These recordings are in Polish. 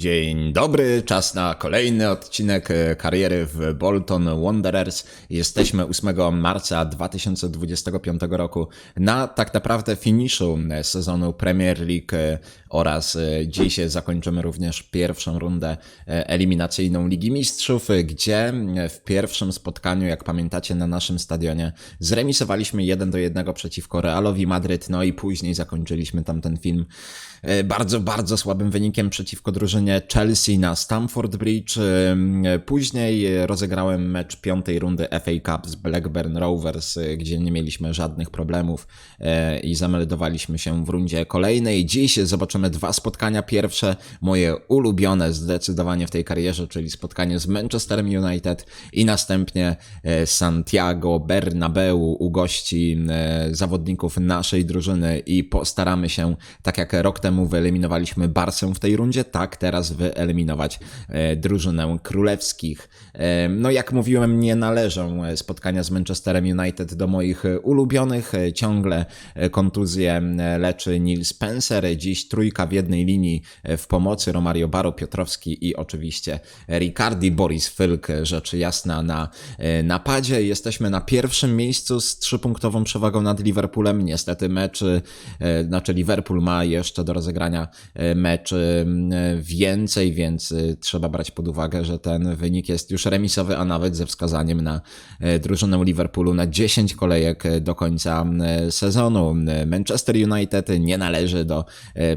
Dzień dobry, czas na kolejny odcinek e, kariery w Bolton Wanderers. Jesteśmy 8 marca 2025 roku na tak naprawdę finiszu e, sezonu Premier League e, oraz dziś zakończymy również pierwszą rundę eliminacyjną Ligi Mistrzów, gdzie w pierwszym spotkaniu, jak pamiętacie, na naszym stadionie zremisowaliśmy 1 do 1 przeciwko Realowi Madryt, no i później zakończyliśmy tamten film bardzo, bardzo słabym wynikiem przeciwko drużynie Chelsea na Stamford Bridge. Później rozegrałem mecz piątej rundy FA Cup z Blackburn Rovers, gdzie nie mieliśmy żadnych problemów e, i zameldowaliśmy się w rundzie kolejnej. Dziś zobaczymy dwa spotkania. Pierwsze, moje ulubione zdecydowanie w tej karierze, czyli spotkanie z Manchesterem United i następnie e, Santiago Bernabeu u gości e, zawodników naszej drużyny i postaramy się, tak jak rok temu wyeliminowaliśmy Barsę w tej rundzie, tak teraz wyeliminować e, drużynę królewskich. E, no jak mówiłem, nie należą e, spotkania z Manchesterem United do moich ulubionych. Ciągle kontuzję leczy Neil Spencer. Dziś trójka w jednej linii w pomocy Romario Baro, Piotrowski i oczywiście Ricardi, Boris Fylk, rzecz jasna na napadzie. Jesteśmy na pierwszym miejscu z trzypunktową przewagą nad Liverpoolem. Niestety mecz, znaczy Liverpool ma jeszcze do rozegrania mecz e, więcej, więc e, trzeba brać pod uwagę, że ten wynik jest już remisowy, a nawet ze wskazaniem na drużynę Liverpoolu na 10 kolejek do końca sezonu. Manchester United nie należy do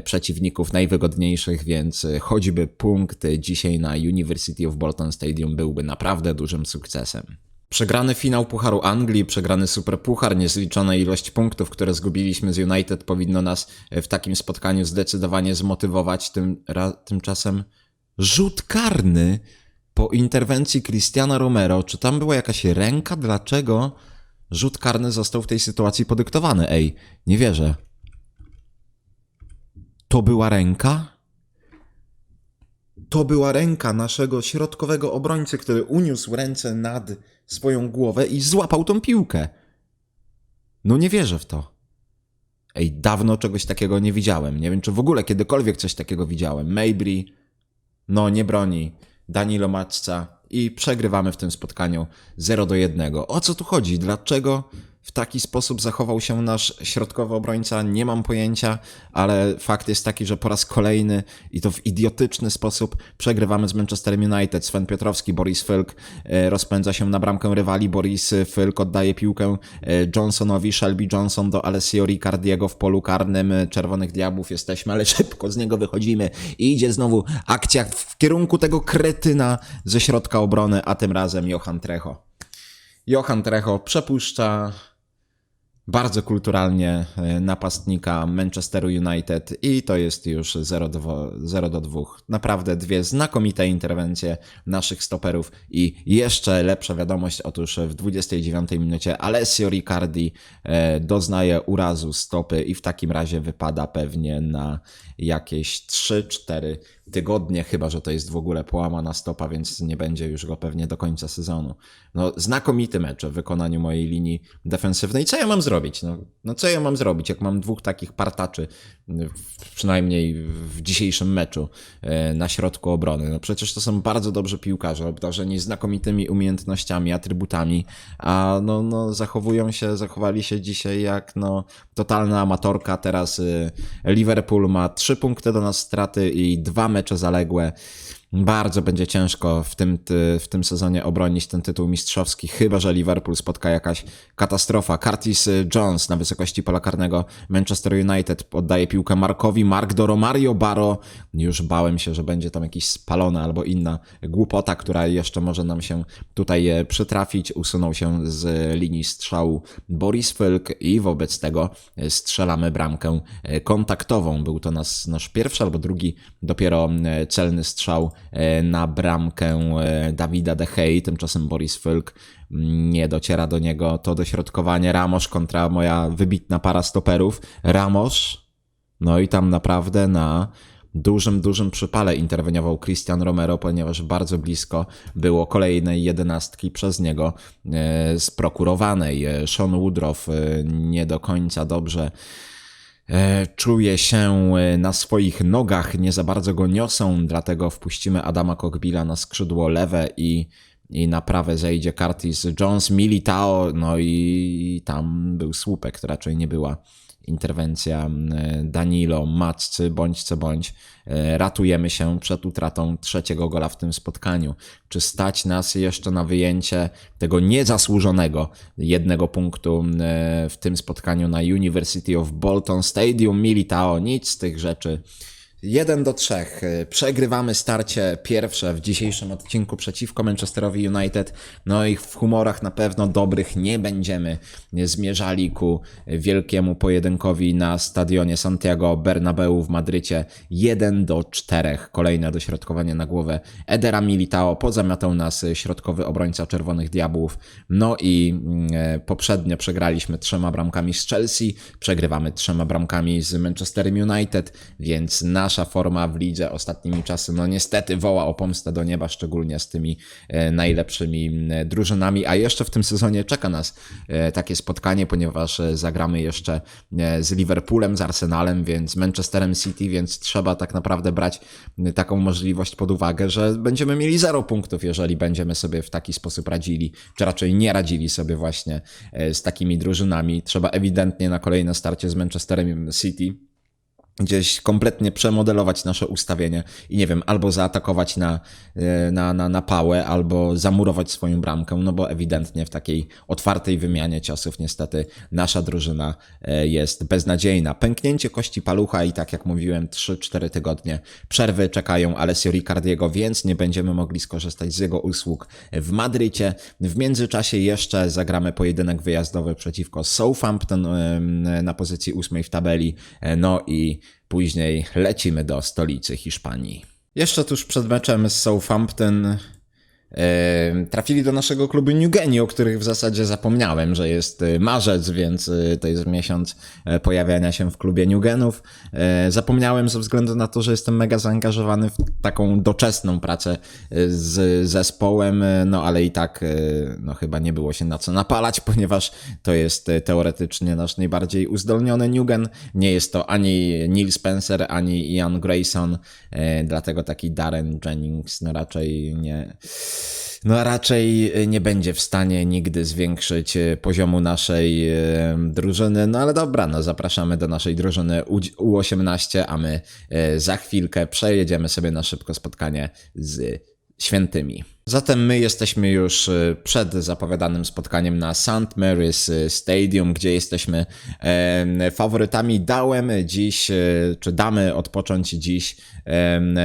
przeciwników najwygodniejszych, więc choćby punkt dzisiaj na University of Bolton Stadium byłby naprawdę dużym sukcesem. Przegrany finał Pucharu Anglii, przegrany Superpuchar, niezliczona ilość punktów, które zgubiliśmy z United powinno nas e, w takim spotkaniu zdecydowanie zmotywować. Tym, ra, tymczasem rzut karny po interwencji Cristiana Romero. Czy tam była jakaś ręka? Dlaczego rzut karny został w tej sytuacji podyktowany? Ej, nie wierzę. To była ręka? To była ręka naszego środkowego obrońcy, który uniósł ręce nad swoją głowę i złapał tą piłkę. No nie wierzę w to. Ej, dawno czegoś takiego nie widziałem. Nie wiem, czy w ogóle kiedykolwiek coś takiego widziałem. Maybe, no nie broni. Danilo Macca i przegrywamy w tym spotkaniu 0 do 1. O co tu chodzi? Dlaczego w taki sposób zachował się nasz środkowy obrońca, nie mam pojęcia, ale fakt jest taki, że po raz kolejny i to w idiotyczny sposób przegrywamy z Manchesterem United. Sven Piotrowski, Boris Fylk e, rozpędza się na bramkę rywali, Boris Fylk oddaje piłkę e, Johnsonowi, Shelby Johnson do Alessio Ricardiego w polu karnym Czerwonych Diabłów jesteśmy, ale szybko z niego wychodzimy i idzie znowu akcja w kierunku tego kretyna ze środka obrony, a tym razem Johan Trecho. Johan Trecho przepuszcza bardzo kulturalnie e, napastnika Manchesteru United i to jest już 0 do, 0 do 2. Naprawdę dwie znakomite interwencje naszych stoperów i jeszcze lepsza wiadomość, otóż w 29 minucie Alessio Riccardi e, doznaje urazu stopy i w takim razie wypada pewnie na jakieś 3-4 tygodnie, chyba że to jest w ogóle połamana stopa, więc nie będzie już go pewnie do końca sezonu. No, znakomity mecz w wykonaniu mojej linii defensywnej. Co ja mam zrobić? No, no co ja mam zrobić, jak mam dwóch takich partaczy, przynajmniej w dzisiejszym meczu e, na środku obrony? No przecież to są bardzo dobrzy piłkarze, obdarzeni znakomitymi umiejętnościami, atrybutami, a no, no zachowują się, zachowali się dzisiaj jak no totalna amatorka. Teraz e, Liverpool ma trzy punkty do nas straty i dwa mecze zaległe. Bardzo będzie ciężko w tym, w tym sezonie obronić ten tytuł mistrzowski, chyba że Liverpool spotka jakaś katastrofa. Curtis Jones na wysokości pola karnego Manchester United oddaje piłkę Markowi. Mark do Romario Baro. Już bałem się, że będzie tam jakiś spalony albo inna głupota, która jeszcze może nam się tutaj e, przytrafić. Usunął się z linii strzału Boris Fylk i wobec tego e, strzelamy bramkę e, kontaktową. Był to nas, nasz pierwszy albo drugi dopiero celny strzał na bramkę Dawida De Gea, tymczasem Boris Fylk nie dociera do niego to dośrodkowanie Ramos kontra moja wybitna para stoperów. Ramos, no i tam naprawdę na dużym, dużym przypale interweniował Christian Romero, ponieważ bardzo blisko było kolejnej jedenastki przez niego e, sprokurowanej. Sean Woodrow nie do końca dobrze E, czuje się e, na swoich nogach, nie za bardzo go niosą, dlatego wpuścimy Adama Kogbila na skrzydło lewe i, i na prawe zejdzie Curtis Jones, Militao, no i tam był słupek, to raczej nie była interwencja Danilo, Matcy, bądź co bądź. E, ratujemy się przed utratą trzeciego gola w tym spotkaniu. Czy stać nas jeszcze na wyjęcie tego niezasłużonego jednego punktu w tym spotkaniu na University of Bolton Stadium? Militao, nic z tych rzeczy 1 do 3. Przegrywamy starcie pierwsze w dzisiejszym odcinku przeciwko Manchesterowi United. No i w humorach na pewno dobrych nie będziemy zmierzali ku wielkiemu pojedynkowi na stadionie Santiago Bernabeu w Madrycie. 1 do 4. Kolejne dośrodkowanie na głowę Edera Militao. Pozamiatał nas środkowy obrońca Czerwonych Diabłów. No i mm, poprzednio przegraliśmy trzema bramkami z Chelsea. Przegrywamy trzema bramkami z Manchesterem United, więc nasz nasza forma w lidze ostatnimi czasy, no niestety woła o pomstę do nieba, szczególnie z tymi e, najlepszymi drużynami, a jeszcze w tym sezonie czeka nas e, takie spotkanie, ponieważ e, zagramy jeszcze z Liverpoolem, z Arsenalem, więc Manchesterem City, więc trzeba tak naprawdę brać taką możliwość pod uwagę, że będziemy mieli zero punktów, jeżeli będziemy sobie w taki sposób radzili, czy raczej nie radzili sobie właśnie z takimi drużynami. Trzeba ewidentnie na kolejne starcie z Manchesterem City gdzieś kompletnie przemodelować nasze ustawienie i nie wiem, albo zaatakować na, e, na, na, na pałę, albo zamurować swoją bramkę, no bo ewidentnie w takiej otwartej wymianie ciosów niestety nasza drużyna e, jest beznadziejna. Pęknięcie kości palucha i tak jak mówiłem, 3-4 tygodnie przerwy czekają Alessio Riccardiego, więc nie będziemy mogli skorzystać z jego usług w Madrycie. W międzyczasie jeszcze zagramy pojedynek wyjazdowy przeciwko Southampton na pozycji ósmej w tabeli, e, no i Później lecimy do stolicy Hiszpanii. Jeszcze tuż przed meczem z Southampton trafili do naszego klubu New Geni, o których w zasadzie zapomniałem, że jest y, marzec, więc y, to jest miesiąc e, pojawiania się w klubie New Genów. E, zapomniałem ze względu na to, że jestem mega zaangażowany w taką doczesną pracę y, z zespołem, no ale i tak no chyba nie było się na co napalać, ponieważ to jest teoretycznie nasz najbardziej uzdolniony Newgen. Nie jest to ani Neil Spencer, ani Ian Grayson, e, dlatego taki Darren Jennings no raczej nie no raczej nie będzie w stanie nigdy zwiększyć e, poziomu naszej e, drużyny. No ale dobra, no zapraszamy do naszej drużyny U18, a my e, za chwilkę przejedziemy sobie na szybko spotkanie z świętymi. Zatem my jesteśmy już przed zapowiadanym spotkaniem na St. Mary's Stadium, gdzie jesteśmy faworytami. Dałem dziś, czy damy odpocząć dziś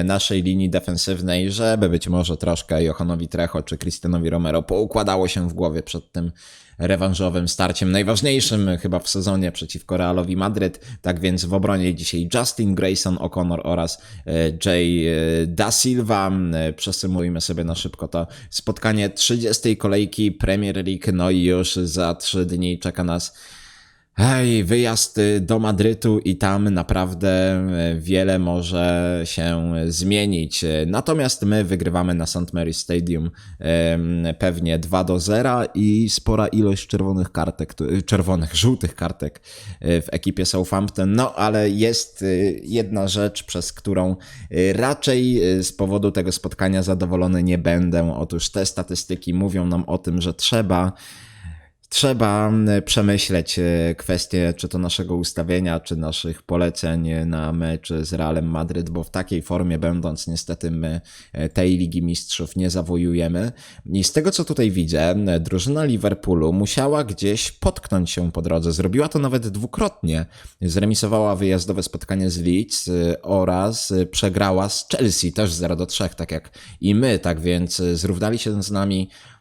naszej linii defensywnej, żeby być może troszkę Johanowi Trecho czy Cristianowi Romero poukładało się w głowie przed tym rewanżowym starciem, najważniejszym chyba w sezonie przeciwko Realowi Madryt. Tak więc w obronie dzisiaj Justin Grayson O'Connor oraz e, Jay e, Da Silva. E, przesymujmy sobie na szybko to spotkanie 30. kolejki Premier League. No i już za trzy dni czeka nas Hej, wyjazd y, do Madrytu i tam naprawdę y, wiele może się zmienić. Natomiast my wygrywamy na St. Mary Stadium pewnie 2 do 0 i spora ilość czerwonych kartek, czerwonych, żółtych kartek y, w ekipie Southampton. No, ale jest jedna rzecz, przez którą raczej z powodu tego spotkania zadowolony nie będę. Otóż te statystyki mówią nam o tym, że trzeba Trzeba przemyśleć e, kwestię czy to naszego ustawienia, czy naszych poleceń na mecz z Realem Madryt, bo w takiej formie będąc niestety my e, tej Ligi Mistrzów nie zawojujemy. I z tego co tutaj widzę, drużyna Liverpoolu musiała gdzieś potknąć się po drodze. Zrobiła to nawet dwukrotnie. Zremisowała wyjazdowe spotkanie z Leeds e, oraz przegrała z Chelsea też 0 do 3, tak jak i my, tak więc zrównali się z nami Mm,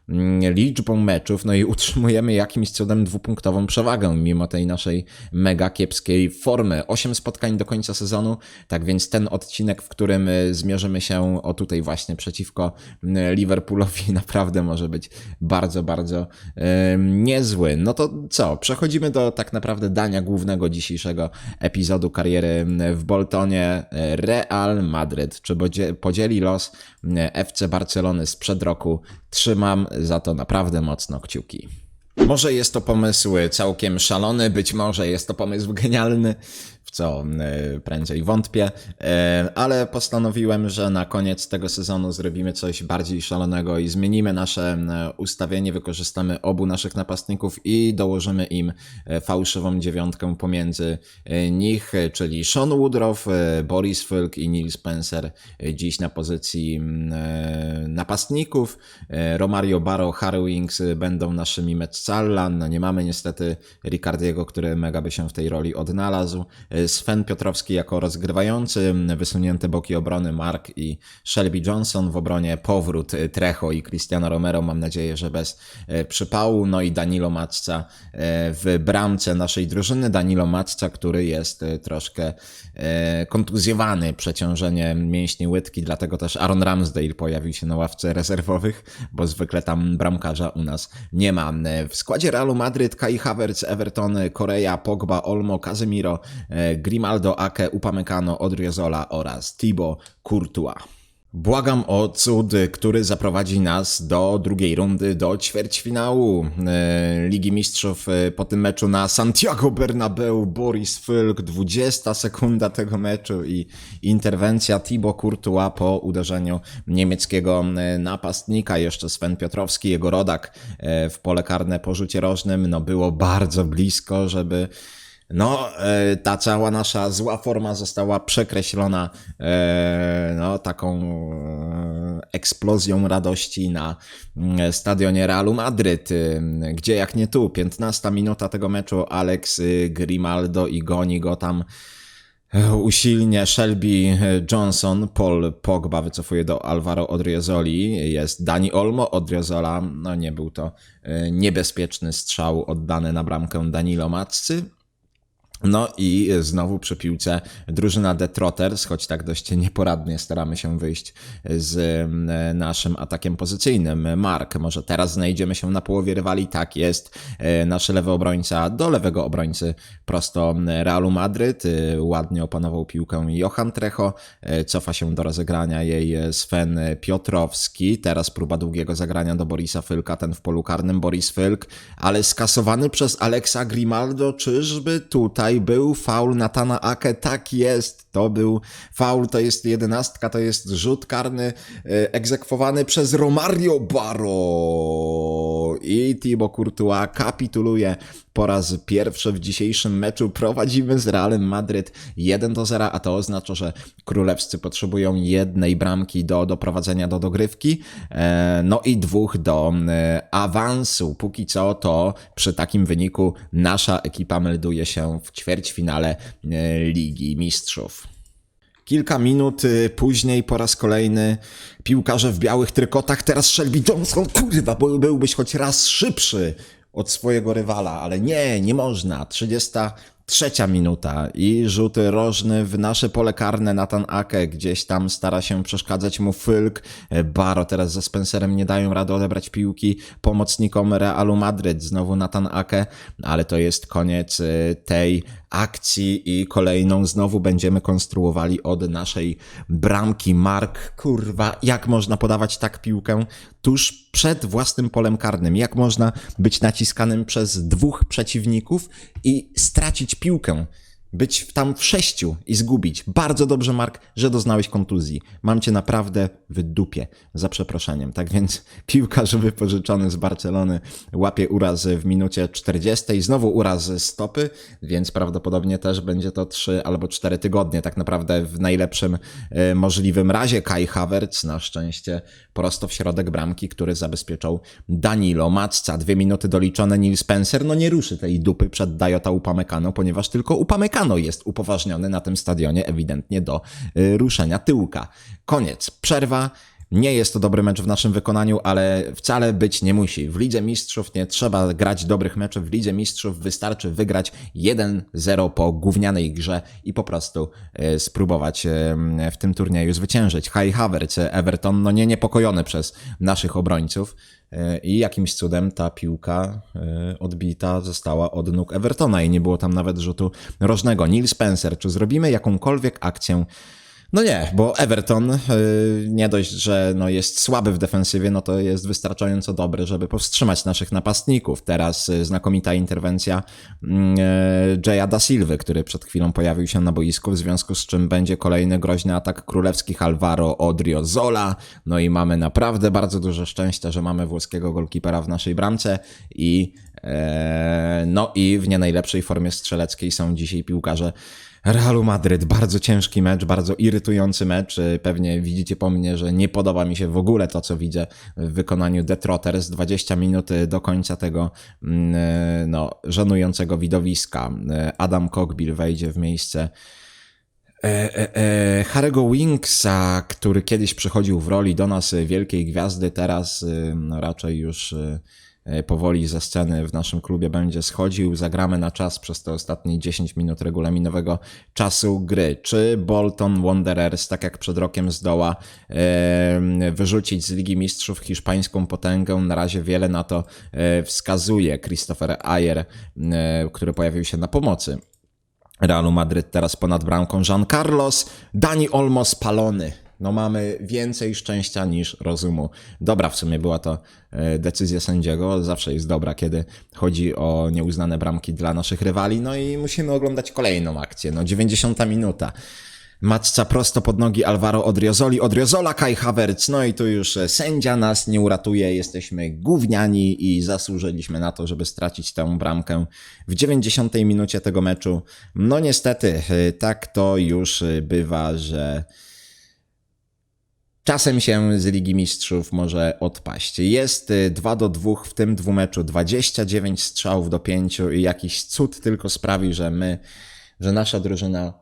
liczbą meczów, no i utrzymujemy jakimś cudem dwupunktową przewagę mimo tej naszej mega kiepskiej formy. Osiem spotkań do końca sezonu, tak więc ten odcinek, w którym y, zmierzymy się o tutaj właśnie przeciwko y, Liverpoolowi naprawdę może być bardzo, bardzo yy, niezły. No to co, przechodzimy do tak naprawdę dania głównego dzisiejszego epizodu kariery w Boltonie. Real Madryt, czy podzieli los FC Barcelony sprzed roku. Trzymam za to naprawdę mocno kciuki. Może jest to pomysł całkiem szalony, być może jest to pomysł genialny. w co e, prędzej wątpię, e, ale postanowiłem, że na koniec tego sezonu zrobimy coś bardziej szalonego i zmienimy nasze e, ustawienie, wykorzystamy obu naszych napastników i dołożymy im fałszywą dziewiątkę pomiędzy nich, czyli Sean Woodrow, Boris Fylk i Neil Spencer dziś na pozycji mm, napastników. Romario Barrow, Harry Winks e, będą naszymi Metzallan. No nie mamy niestety Ricardiego, który mega by się w tej roli odnalazł. E, Sven Piotrowski jako rozgrywający, wysunięte boki obrony Mark i Shelby Johnson w obronie powrót e, Trejo i Cristiano Romero, mam nadzieję, że bez e, przypału, no i Danilo Macca w bramce naszej drużyny. Danilo Macca, który jest troszkę kontuzjowany, przeciążenie mięśni łydki, dlatego też Aaron Ramsdale pojawił się na ławce rezerwowych, bo zwykle tam bramkarza u nas nie ma. W Realu Madryt Kai Havertz, Everton, Korea, Pogba, Olmo, Casemiro, e, Grimaldo, Ake, Upamecano, Odriozola oraz Thibaut Courtois. Błagam o cud, który zaprowadzi nas do drugiej rundy, do ćwierćfinału e, Ligi Mistrzów e, po tym meczu na Santiago Bernabeu. Boris Fylk, 20 sekunda tego meczu i interwencja Thibaut Courtois po uderzeniu niemieckiego e, napastnika. Jeszcze Sven Piotrowski, jego rodak w pole karne po rzucie rożnym. No było bardzo blisko, żeby no, e, ta cała nasza zła forma została przekreślona e, no, taką e, eksplozją radości na mm, stadionie Realu Madryt, y, gdzie jak nie tu, 15 minuta tego meczu Alex y, Grimaldo i goni go tam usilnie. Shelby Johnson, Paul Pogba wycofuje do Alvaro Odriozoli, jest Dani Olmo, Odriozola, no nie był to niebezpieczny strzał oddany na bramkę Danilo Maccy, no i znowu przy piłce drużyna The Trotters, choć tak dość nieporadnie staramy się wyjść z naszym atakiem pozycyjnym. Mark, może teraz znajdziemy się na połowie rywali, tak jest. E, Nasz lewy obrońca do lewego obrońcy prosto Realu Madryt. E, Ładnie opanował piłkę Johan Trecho, e, cofa się do rozegrania jej Sven Piotrowski. Teraz próba długiego zagrania do Borisa Fylka, ten w polu karnym Boris Fylk, ale skasowany przez Alexa Grimaldo. Czyżby tutaj był faul Natana Ake? Tak jest, to był faul, to jest jedenastka, to jest rzut karny e, egzekwowany przez Romario Baro i Thibaut Courtois kapituluje po raz pierwszy w dzisiejszym meczu. Prowadzimy z Realem Madryt 1 do 0, a to oznacza, że królewscy potrzebują jednej bramki do doprowadzenia do dogrywki, e, no i dwóch do e, awansu. Póki co to przy takim wyniku nasza ekipa melduje się w ćwierćfinale Ligi Mistrzów. Kilka minut y, później po raz kolejny piłkarze w białych trykotach, teraz Shelby Johnson, kurwa, byłbyś choć raz szybszy od swojego rywala, ale nie, nie można. 33 minuta i rzut rożny w nasze pole karne. Nathan Ake, gdzieś tam stara się przeszkadzać mu Fylk, Baro teraz ze Spencerem nie dają rady odebrać piłki pomocnikom Realu Madryt, znowu Nathan Ake, ale to jest koniec y, tej akcji i kolejną znowu będziemy konstruowali od naszej bramki. Mark, kurwa, jak można podawać tak piłkę tuż przed własnym polem karnym? Jak można być naciskanym przez dwóch przeciwników i stracić piłkę? Być tam w sześciu i zgubić. Bardzo dobrze, Mark, że doznałeś kontuzji. Mam cię naprawdę w dupie, za przeproszeniem. Tak więc piłkarz wypożyczony z Barcelony łapie uraz w minucie 40. Znowu uraz stopy, więc prawdopodobnie też będzie to 3 albo 4 tygodnie. Tak naprawdę w najlepszym e, możliwym razie Kai Havertz na szczęście prosto w środek bramki, który zabezpieczał Danilo Macca. Dwie minuty doliczone, Neil Spencer no nie ruszy tej dupy przed Dajota Upamecano, ponieważ tylko Upamecano jest upoważniony na tym stadionie ewidentnie do y, ruszenia tyłka. Koniec. Przerwa. Nie jest to dobry mecz w naszym wykonaniu, ale wcale być nie musi. W Lidze Mistrzów nie trzeba grać dobrych meczów. W Lidze Mistrzów wystarczy wygrać 1-0 po gównianej grze i po prostu e, spróbować w tym turnieju zwyciężyć. Kai Havertz, Everton, no nie niepokojony przez naszych obrońców i jakimś cudem ta piłka e, odbita została od nóg Evertona i nie było tam nawet rzutu rożnego. Neil Spencer, czy zrobimy jakąkolwiek akcję No nie, bo Everton y, nie dość, że no jest słaby w defensywie, no to jest wystarczająco dobry, żeby powstrzymać naszych napastników. Teraz y, znakomita interwencja y, Jaya da Silva, który przed chwilą pojawił się na boisku, w związku z czym będzie kolejny groźny atak królewskich Alvaro Odriozola. No i mamy naprawdę bardzo dużo szczęścia, że mamy włoskiego golkipera w naszej bramce i e, no i w nie najlepszej formie strzeleckiej są dzisiaj piłkarze Realu Madryt, bardzo ciężki mecz, bardzo irytujący mecz. Pewnie widzicie po mnie, że nie podoba mi się w ogóle to, co widzę w wykonaniu The Trotters. 20 minut do końca tego no, żenującego widowiska. Adam Cockbill wejdzie w miejsce e, e, e, Harry'ego Winksa, który kiedyś przychodził w roli do nas wielkiej gwiazdy, teraz no, raczej już powoli ze sceny w naszym klubie będzie schodził. Zagramy na czas przez te ostatnie 10 minut regulaminowego czasu gry. Czy Bolton Wanderers, tak jak przed rokiem zdoła e, wyrzucić z Ligi Mistrzów hiszpańską potęgę? Na razie wiele na to e, wskazuje. Christopher Ayer, który pojawił się na pomocy. Realu Madryt teraz ponad bramką Jean Carlos, Dani Olmo spalony no mamy więcej szczęścia niż rozumu. Dobra, w sumie była to e, decyzja sędziego, zawsze jest dobra, kiedy chodzi o nieuznane bramki dla naszych rywali, no i musimy oglądać kolejną akcję, no 90 minuta. Matca prosto pod nogi Alvaro Odriozoli, Odriozola Kai Havertz, no i tu już e, sędzia nas nie uratuje, jesteśmy gówniani i zasłużyliśmy na to, żeby stracić tę bramkę w 90 minucie tego meczu. No niestety, e, tak to już bywa, że czasem się z Ligi Mistrzów może odpaść. Jest 2 y, do 2 w tym dwumeczu, 29 strzałów do 5 i jakiś cud tylko sprawi, że my, że nasza drużyna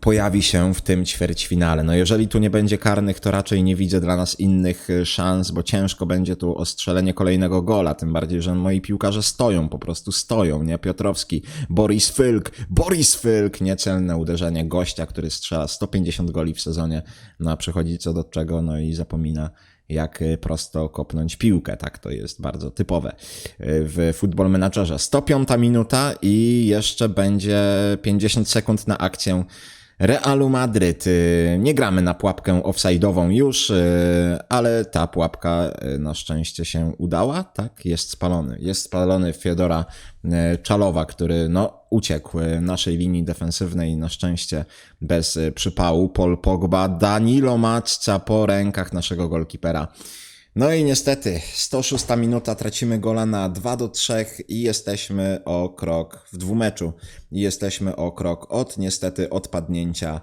pojawi się w tym ćwierćfinale. No jeżeli tu nie będzie karnych, to raczej nie widzę dla nas innych y, szans, bo ciężko będzie tu o strzelenie kolejnego gola, tym bardziej, że moi piłkarze stoją, po prostu stoją, nie? Piotrowski, Boris Fylk, Boris Fylk, niecelne uderzenie gościa, który strzela 150 goli w sezonie, no a przychodzi co do czego, no i zapomina jak y, prosto kopnąć piłkę. Tak to jest bardzo typowe y, w Football Managerze. 105 minuta i jeszcze będzie 50 sekund na akcję Realu Madryt. Y, nie gramy na pułapkę offside'ową już, y, ale ta pułapka y, na szczęście się udała. Tak, jest spalony. Jest spalony Fiodora Czalowa, który no, uciekł naszej linii defensywnej na szczęście bez przypału. Paul Pogba, Danilo Macca po rękach naszego golkipera. No i niestety, 106 minuta, tracimy gola na 2 do 3 i jesteśmy o krok w dwumeczu. I jesteśmy o krok od niestety odpadnięcia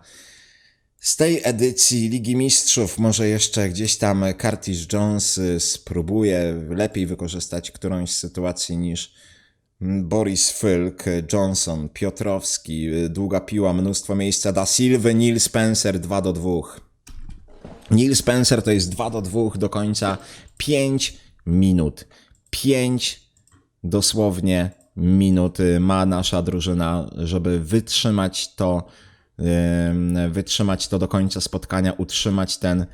z tej edycji Ligi Mistrzów. Może jeszcze gdzieś tam Curtis Jones spróbuje lepiej wykorzystać którąś z sytuacji niż Boris Fylk, Johnson, Piotrowski, długa piła, mnóstwo miejsca da Silva, Neil Spencer 2 do 2. Neil Spencer to jest 2 do 2 do końca 5 minut. 5 dosłownie minut ma nasza drużyna, żeby wytrzymać to wytrzymać to do końca spotkania, utrzymać ten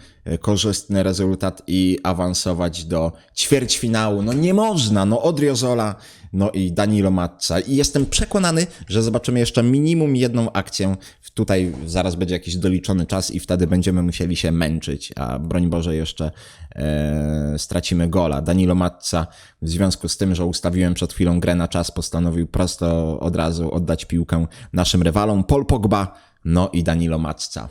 korzystny rezultat i awansować do ćwierćfinału. No nie można, no Odriozola, no i Danilo Matca. I jestem przekonany, że zobaczymy jeszcze minimum jedną akcję. Tutaj zaraz będzie jakiś doliczony czas i wtedy będziemy musieli się męczyć, a broń Boże jeszcze e, stracimy gola. Danilo Matca w związku z tym, że ustawiłem przed chwilą grę na czas, postanowił prosto od razu oddać piłkę naszym rywalom. Paul Pogba no i Danilo Macca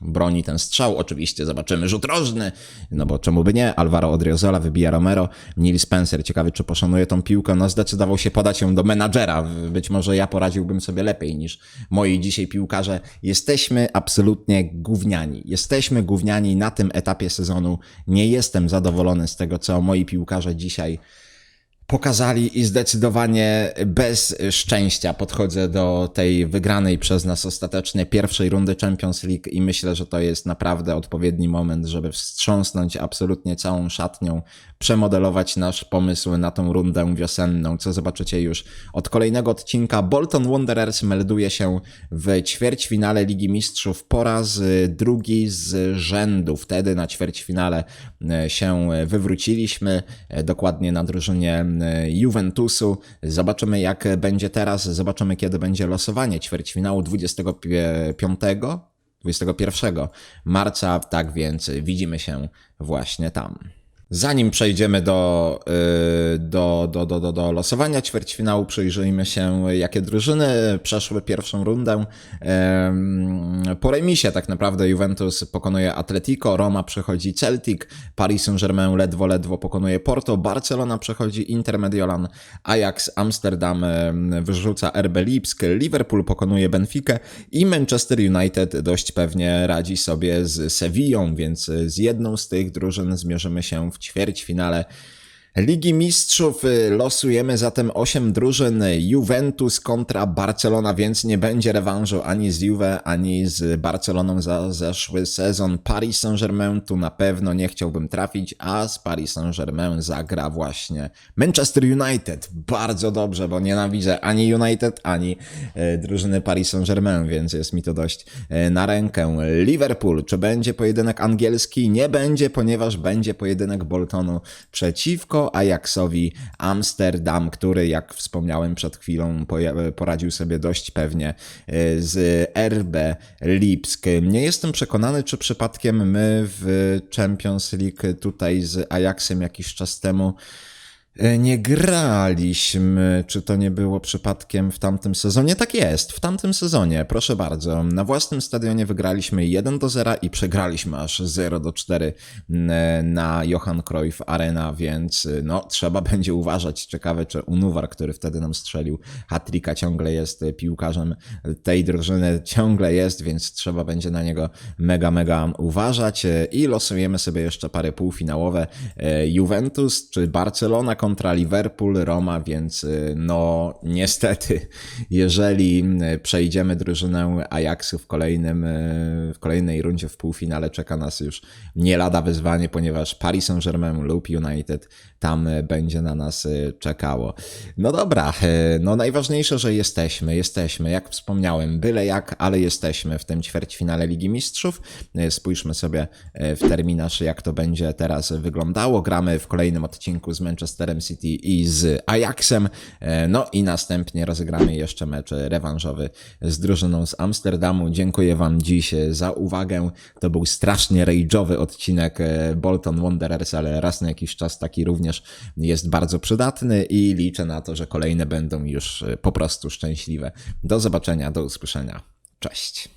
broni ten strzał. Oczywiście zobaczymy rzut rożny, no bo czemu by nie? Alvaro Odriozola wybija Romero. Neil Spencer, ciekawy czy poszanuje tą piłkę. No zdecydował się podać ją do menadżera. Być może ja poradziłbym sobie lepiej niż moi dzisiaj piłkarze. Jesteśmy absolutnie gówniani. Jesteśmy gówniani na tym etapie sezonu. Nie jestem zadowolony z tego, co moi piłkarze dzisiaj pokazali i zdecydowanie bez szczęścia podchodzę do tej wygranej przez nas ostatecznie pierwszej rundy Champions League i myślę, że to jest naprawdę odpowiedni moment, żeby wstrząsnąć absolutnie całą szatnią, przemodelować nasz pomysł na tą rundę wiosenną, co zobaczycie już od kolejnego odcinka. Bolton Wanderers melduje się w ćwierćfinale Ligi Mistrzów po raz drugi z rzędu. Wtedy na ćwierćfinale się wywróciliśmy, dokładnie na drużynie Juventusu. Zobaczymy jak będzie teraz, zobaczymy kiedy będzie losowanie ćwierćfinału 25 21 marca, tak więc widzimy się właśnie tam. Zanim przejdziemy do, yy, do, do, do, do, do losowania ćwierćfinału, przyjrzyjmy się, jakie drużyny przeszły pierwszą rundę. Po remisie tak naprawdę Juventus pokonuje Atletico, Roma przechodzi Celtic, Paris Saint-Germain ledwo, ledwo pokonuje Porto, Barcelona przechodzi Inter Mediolan, Ajax Amsterdam wyrzuca RB Lipsk, Liverpool pokonuje Benfica i Manchester United dość pewnie radzi sobie z Sevillą, więc z jedną z tych drużyn zmierzymy się w ćwierćfinale Ligi Mistrzów y, losujemy zatem 8 drużyn Juventus kontra Barcelona, więc nie będzie rewanżu ani z Juve, ani z Barceloną za zeszły sezon. Paris Saint-Germain tu na pewno nie chciałbym trafić, a z Paris Saint-Germain zagra właśnie Manchester United. Bardzo dobrze, bo nienawidzę ani United, ani e, drużyny Paris Saint-Germain, więc jest mi to dość e, na rękę. Liverpool, czy będzie pojedynek angielski? Nie będzie, ponieważ będzie pojedynek Boltonu przeciwko Ajaxowi Amsterdam, który, jak wspomniałem przed chwilą, poradził sobie dość pewnie e, z RB Lipsk. Nie jestem przekonany, czy przypadkiem my w Champions League tutaj z Ajaxem jakiś czas temu Nie graliśmy, czy to nie było przypadkiem w tamtym sezonie? Tak jest, w tamtym sezonie, proszę bardzo. Na własnym stadionie wygraliśmy 1 do 0 i przegraliśmy aż 0 do 4 n- na Johan Cruyff Arena, więc no trzeba będzie uważać. Ciekawe, czy Unuwar, który wtedy nam strzelił hat-tricka, ciągle jest piłkarzem tej drużyny, ciągle jest, więc trzeba będzie na niego mega, mega uważać. E, I losujemy sobie jeszcze pary półfinałowe. E, Juventus czy Barcelona kontra Liverpool, Roma, więc y, no niestety, jeżeli y, przejdziemy drużynę Ajaxu w kolejnym, y, w kolejnej rundzie w półfinale, czeka nas już nie lada wyzwanie, ponieważ Paris Saint-Germain lub United tam będzie na nas czekało. No dobra, no najważniejsze, że jesteśmy, jesteśmy, jak wspomniałem, byle jak, ale jesteśmy w tym ćwierćfinale Ligi Mistrzów. Spójrzmy sobie w terminarz, jak to będzie teraz wyglądało. Gramy w kolejnym odcinku z Manchesterem City i z Ajaxem. E, No i następnie rozegramy jeszcze mecz rewanżowy z drużyną z Amsterdamu. Dziękuję Wam dziś za uwagę. To był strasznie rage'owy odcinek e, Bolton Wanderers, ale raz na jakiś czas taki również jest bardzo przydatny i liczę na to, że kolejne będą już e, po prostu szczęśliwe. Do zobaczenia, do usłyszenia. Cześć.